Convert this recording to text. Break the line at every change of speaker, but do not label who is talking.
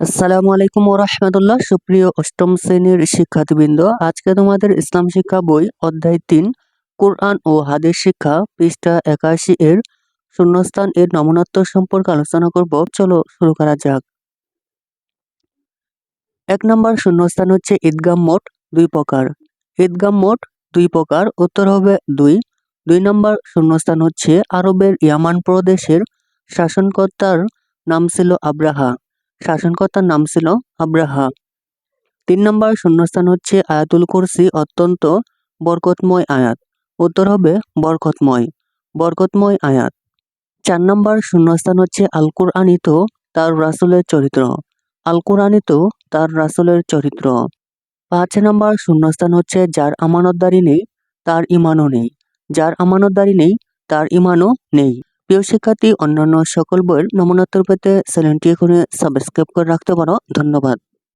আসসালামু আলাইকুম রহমতুল্লাহ। সুপ্রিয় অষ্টম শ্রেণির শিক্ষার্থীবৃন্দ, আজকে তোমাদের ইসলাম শিক্ষা বই অধ্যায় তিন, কোরআন ও হাদিস শিক্ষা পৃষ্ঠা একাশি এর শূন্যস্থান এর নমনত্ব সম্পর্কে আলোচনা করব। চলো শুরু করা যাক। এক নম্বর শূন্যস্থান হচ্ছে ঈদগাম মোট দুই প্রকার। ঈদগাম মোট দুই প্রকার। উত্তর হবে দুই। দুই নম্বর শূন্যস্থান হচ্ছে আরবের ইয়ামান প্রদেশের শাসনকর্তার নাম ছিল আব্রাহা। শাসনকর্তার নাম ছিল আব্রাহা। তিন নম্বর শূন্যস্থান হচ্ছে আয়াতুল কুরসি, অত্যন্ত বরকতময় আয়াত। উত্তর হবে বরকতময় বরকতময় আয়াত। চার নম্বর শূন্যস্থান হচ্ছে আল কোরআনিত তার রাসুলের চরিত্র। আল কোরআনিত তার রাসুলের চরিত্র। পাঁচ নম্বর শূন্যস্থান হচ্ছে যার আমানতদারি নেই, তার ইমানও নেই। যার আমানতদারি নেই, তার ইমানও নেই। প্রিয় শিক্ষার্থী অন্যান্য সকল বইয়ের নমুনাত্তর পেতে চ্যানেলটি এখানে সাবস্ক্রাইব করে রাখতে পারো। ধন্যবাদ।